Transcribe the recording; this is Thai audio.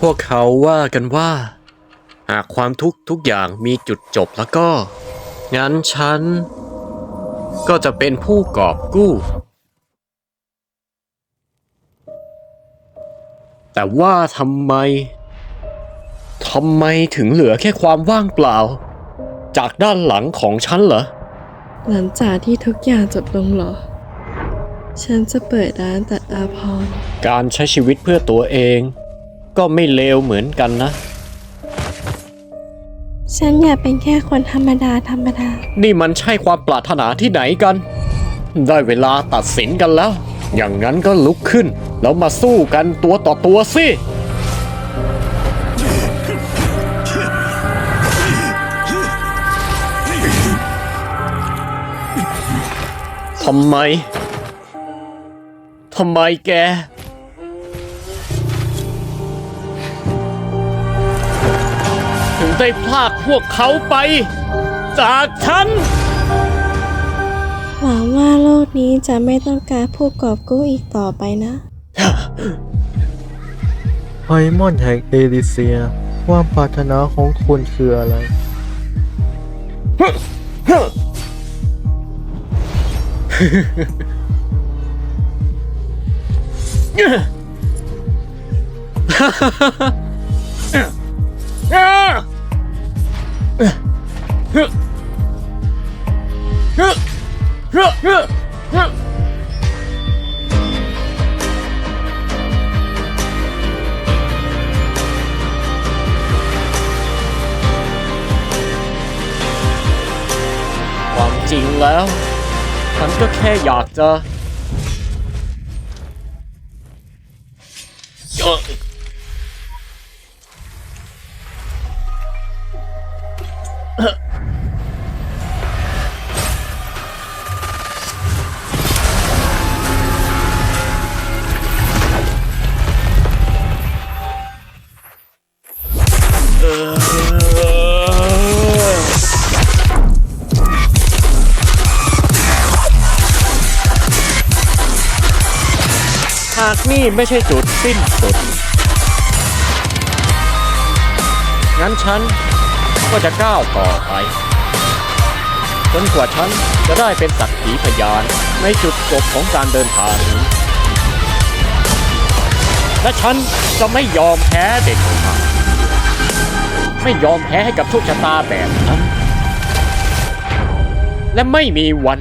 พวกเขาว่ากันว่า หากความทุกข์ทุกอย่างมีจุดจบแล้วก็ งั้นฉัน ก็จะเป็นผู้กอบกู้ แต่ว่าทำไมทำไมถึงเหลือแค่ความว่างเปล่า จากด้านหลังของฉันเหรอ หลังจากที่ทุกอย่างจบลงเหรอ ฉันจะเปิดร้านตัดอาพรณ์การใช้ชีวิตเพื่อตัวเอง ก็ไม่เลวเหมือนกันนะ ฉันอยากเป็นแค่คนธรรมดาธรรมดา นี่มันใช่ความปรารถนาที่ไหนกัน ได้เวลาตัดสินกันแล้ว อย่างนั้นก็ลุกขึ้น แล้วมาสู้กันตัวต่อตัวสิทำไม ทำไมแก ได้พลากพวกเขาไป จากฉัน หวังว่าโลกนี้จะไม่ต้องการผู้กอบกู้อีกต่อไปนะ ไพมอนแห่งเอลิเซีย ความปรารถนาของคุณคืออะไร ความจริงแล้ว ฉันก็แค่อยากจะเอ่อ หากนี่ไม่ใช่จุดสิ้นสุด งั้นฉันก็จะก้าวต่อไป จนกว่าฉันจะได้เป็นสักขีพยานในจุดจบของการเดินทางนี้และฉันจะไม่ยอมแพ้เด็ดขาดไม่ยอมแพ้ให้กับโชคชะตาแบบนั้น และไม่มีวัน